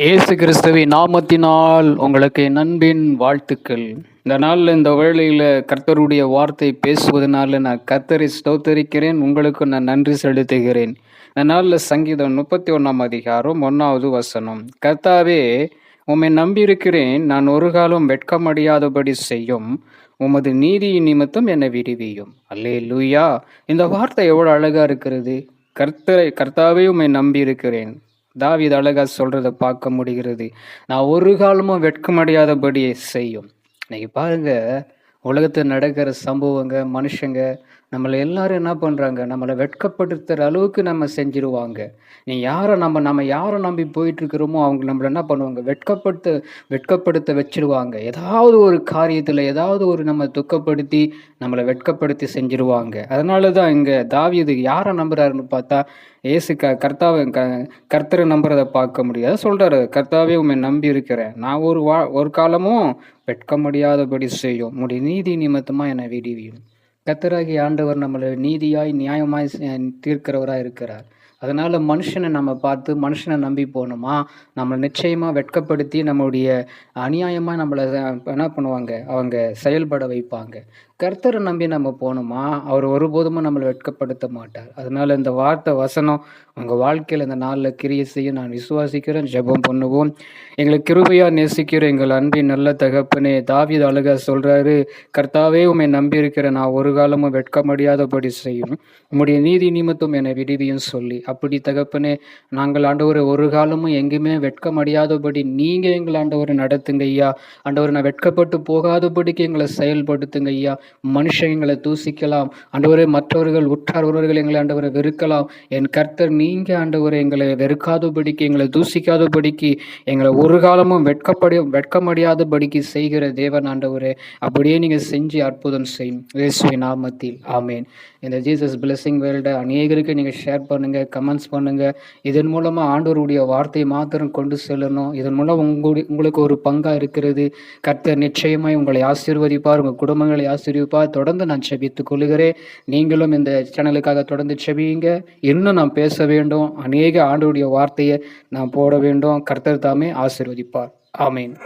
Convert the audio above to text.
இயேசு கிறிஸ்துவின் நாமத்தினால் உங்களுக்கு நண்பின் வாழ்த்துக்கள். இந்த நாளில் இந்த வேளையில் கர்த்தருடைய வார்த்தை பேசுவதனால நான் கர்த்தரை ஸ்தோத்தரிக்கிறேன் உங்களுக்கு நான் நன்றி செலுத்துகிறேன். இந்த நாளில் சங்கீதம் முப்பத்தி ஒன்றாம் அதிகாரம் ஒன்றாவது வசனம். கர்த்தாவே உம்மை நம்பியிருக்கிறேன் நான் ஒரு காலம் வெட்கமடையாதபடி செய்யும். உமது நீதியின் நிமித்தம் என்னை விடுவியும். அல்லே லூயா இந்த வார்த்தை எவ்வளோ அழகாக இருக்கிறது. கர்த்தரை கர்த்தாவே உம்மை நம்பியிருக்கிறேன். தாவீது அழகா சொல்றத பார்க்க முடிகிறது. நான் ஒரு காலமும் வெட்கமடையாதபடி செய்யும். இன்னைக்கு பாருங்க உலகத்தில் நடக்கிற சம்பவங்க மனுஷங்க நம்மளை எல்லாரும் என்ன பண்ணுறாங்க நம்மளை வெட்கப்படுத்துகிற அளவுக்கு நம்ம செஞ்சிருவாங்க. நீ யாரை நம்ம நம்ம யாரை நம்பி போயிட்டுருக்கிறோமோ அவங்க நம்மளை என்ன பண்ணுவாங்க? வெட்கப்படுத்த வெட்கப்படுத்த வச்சிருவாங்க. ஏதாவது ஒரு காரியத்தில் ஏதாவது ஒரு நம்ம துக்கப்படுத்தி நம்மளை வெட்கப்படுத்தி செஞ்சிருவாங்க. அதனால தான் இங்கே தாவியது யாரை நம்புறாருன்னு பார்த்தா ஏசு க கர்த்தாவை க கர்த்தரை நம்புறதை பார்க்க முடியாது சொல்கிறாரு கர்த்தாவே உண்மை நம்பி இருக்கிறேன். நான் ஒரு வா ஒரு காலமும் வெட்க முடியாதபடி செய்யும். முடி நீதி நிமித்தமாக என்னை விடுவியும். கத்தராகி ஆண்டவர் நம்மளை நீதியாய் நியாயமாய் தீர்க்கிறவராக இருக்கிறார். அதனால் மனுஷனை நம்ம பார்த்து மனுஷனை நம்பி போகணுமா? நம்மளை நிச்சயமாக வெட்கப்படுத்தி நம்மளுடைய அநியாயமாக நம்மளை என்ன பண்ணுவாங்க? அவங்க செயல்பட வைப்பாங்க. கர்த்தரை நம்பி நம்ம போகணுமா அவர் ஒருபோதும் நம்மளை வெட்கப்படுத்த மாட்டார். அதனால் இந்த வார்த்தை வசனம் உங்கள் வாழ்க்கையில் இந்த நாளில் கிரியை செய்ய நான் விசுவாசிக்கிறேன் ஜெபம் பண்ணுவோம். எங்களை கிருபையாக நேசிக்கிற எங்கள் அன்பின் நல்ல தகப்பனே தாவித அழகா சொல்கிறாரு கர்த்தாவே உண்மை நம்பியிருக்கிற நான் ஒரு காலமும் வெட்க முடியாதபடி செய்யும். உம்முடைய நீதி நிமித்தம் என்னை விடுவியும் சொல்லி. அப்படி தகப்பனே நாங்கள் ஆண்டவரை ஒரு காலமும் எங்கேயுமே வெட்க முடியாதபடி நீங்கள் எங்கள் ஆண்டவரை நடத்துங்க ஐயா. ஆண்டவர் நான் வெட்கப்பட்டு போகாதபடிக்கு எங்களை செயல்படுத்துங்க ஐயா. மனுஷன் எங்களை தூசிக்கலாம். ஆண்டவரே மற்றவர்கள் உற்றார் உறவர்கள் எங்களை ஆண்டவரை வெறுக்கலாம். என் கர்த்தர் நீங்கள் ஆண்டவரை எங்களை வெறுக்காதபடிக்கு எங்களை தூசிக்காதபடிக்கு எங்களை ஒரு காலமும் வெட்கப்படி வெட்கமடியாதபடிக்கு செய்கிற தேவன் ஆண்டவரே. அப்படியே நீங்கள் செஞ்சு அற்புதம் செய்யும் இயேசுவை நாமத்தில். ஆமேன். இந்த ஜீசஸ் பிளெஸிங் வேர்ல்டை அநேகருக்கு நீங்கள் ஷேர் பண்ணுங்கள் கமெண்ட்ஸ் பண்ணுங்கள் இதன் மூலமாக ஆண்டவருடைய வார்த்தையை மாத்திரம் கொண்டு செல்லணும். இதன் மூலம் உங்களுடைய உங்களுக்கு ஒரு பங்காக இருக்கிறது. கர்த்தர் நிச்சயமாய் உங்களை ஆசீர்வதிப்பார். உங்கள் குடும்பங்களை ஜீவிப்பா தொடர்ந்து நான் செபித்துக் கொள்கிறேன். நீங்களும் இந்த சேனலுக்காக தொடர்ந்து செபியுங்க. இன்னும் நான் பேச வேண்டும். அநேக ஆண்டுடைய வார்த்தையை நாம் போட வேண்டும். கர்த்தர் தாமே ஆசீர்வதிப்பார். ஆமீன்.